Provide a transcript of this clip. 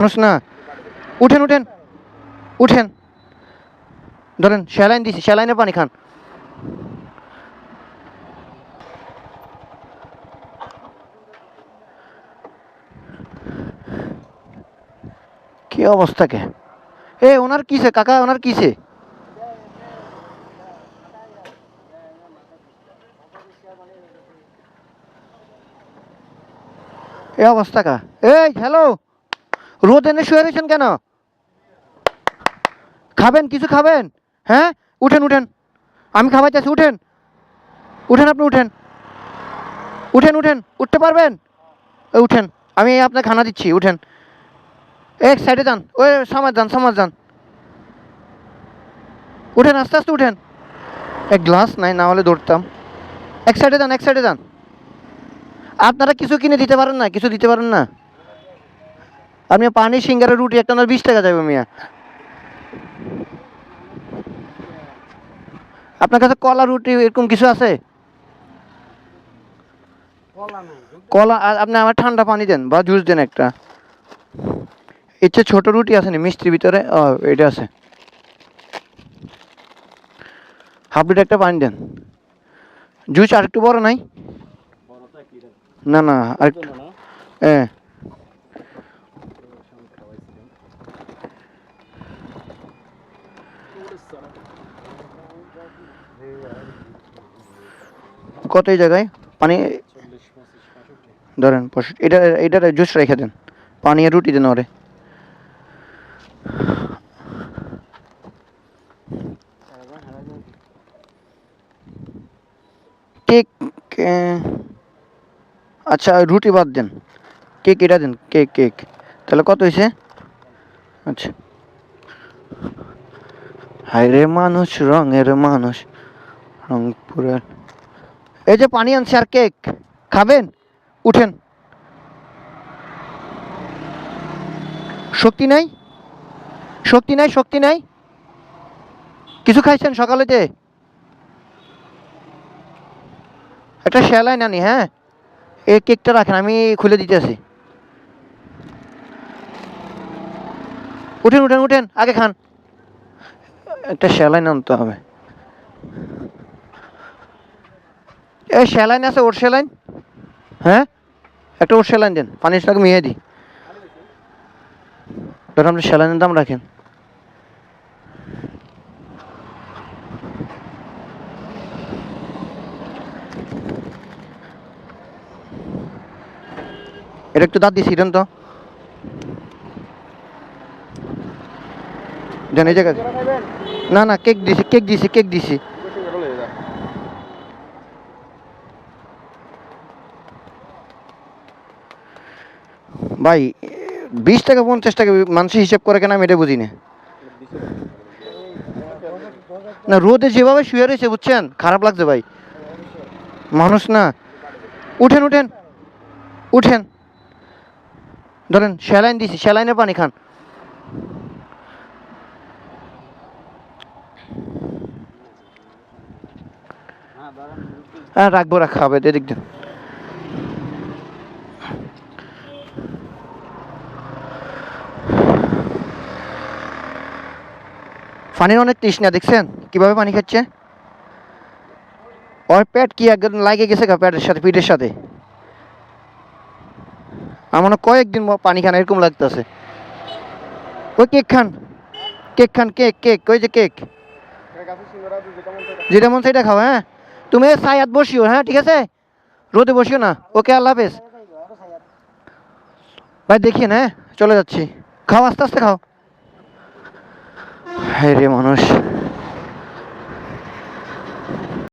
মানুষ না। উঠেন উঠেন। উঠেন। ধরেন স্যালাইন দিছি স্যালাইনে পানি খান। কি অবস্থা কে? এ, ওনার কিসে, কাকা, ওনার কিসে? এ, অবস্থা কা? এই হ্যালো রোদ এনে শুয়ে রয়েছেন কেন? খাবেন, কিছু খাবেন? হ্যাঁ? উঠেন উঠেন। আমি খাওয়াইতেছি উঠেন। উঠেন আপনি, উঠেন। উঠেন উঠেন। উঠতে পারবেন? উঠেন। আমি আপনাকে খানা দিচ্ছি, উঠেন। এক সাইডে যান। ওই সমাজ যান সমাজ যান। উঠেন, আস্তে আস্তে উঠেন। এক গ্লাস নাই, না হলে দৌড়তাম এক সাইডে যান, এক সাইডে যান। আপনারা কিছু কিনে দিতে পারেন না, কিছু দিতে পারেন না? আপনি পানি সিঙ্গারের রুটি একটা না বিশ টাকা যাবে মিয়া। আপনার কাছে কলা রুটি এরকম কিছু আছে? কলা আর আপনি আমার ঠান্ডা পানি দেন বা জুস দেন একটা। ইচ্ছে ছোট রুটি আছে না মিষ্টির ভিতরে ও এটা আছে। হাফ লিটার একটা পানি দেন। জুস আর একটু বড় নাই? না না আর একটু হ্যাঁ। কত এই জায়গায়? পানি ধরেন এটা এটার জুস রেখে দেন। পানি আর রুটি দেন ওরে। কেক আচ্ছা রুটি বাদ দেন। কেক এটা দেন, কেক কেক। তাহলে কত হয়েছে আচ্ছা। হায় রে মানুষ, রঙের মানুষ, রংপুরের। এই যে পানি আনছি আর কেক, খাবেন? উঠেন। শক্তি নাই? শক্তি নাই শক্তি নাই? কিছু খাইছেন সকালে যে একটা শ্যালাই নানি হ্যাঁ? এই কেকটা রাখেন, আমি খুলে দিতেছি। উঠেন উঠেন উঠেন, আগে খান। একটা শ্যালাইন আনতে হবে। এই স্যালাইন আছে, ওর স্যালাইন হ্যাঁ? একটা ওর স্যালাইন দেন পানির সাথে মিয়ে দিই ধর আপনি স্যালাইনের দাম রাখেন। এটা একটু দাঁত দিয়েছি দেন তো। দেন এই না না, কেক দিছি কেক দিছি কেক দিছি। ভাই, বিশ টাকা, পঞ্চাশ টাকা মানুষ হিসাব করে কেন আমি এটা বুঝি না? না, রোদে যেভাবে শুয়ে রয়েছে, বুঝছেন? খারাপ লাগছে ভাই। মানুষ না। উঠেন উঠেন। উঠেন। ধরেন, স্যালাইন দিছি স্যালাইনে পানি খান। হ্যাঁ রাখব, রাখা হবে পানির অনেক তৃষ্ণা, দেখছেন? কীভাবে পানি খাচ্ছে? ওর পেট কি একদম লাগে গেছে গা, পেটের সাথে, পিঠের সাথে? আমার কয়েকদিন পানি খান, এরকম লাগতেছে। ওই কেক খান। কেক খান, কেক কেক, ওই যে কেক। যেটা মন সেটা খাও হ্যাঁ? তুমি সায়াত বসিও হ্যাঁ ঠিক আছে? রোদে বসিও না। ওকে, আল্লাহ হাফেজ। ভাই দেখি না চলে যাচ্ছি। খাও, আস্তে আস্তে খাও। হ্যাঁ রে মানুষ।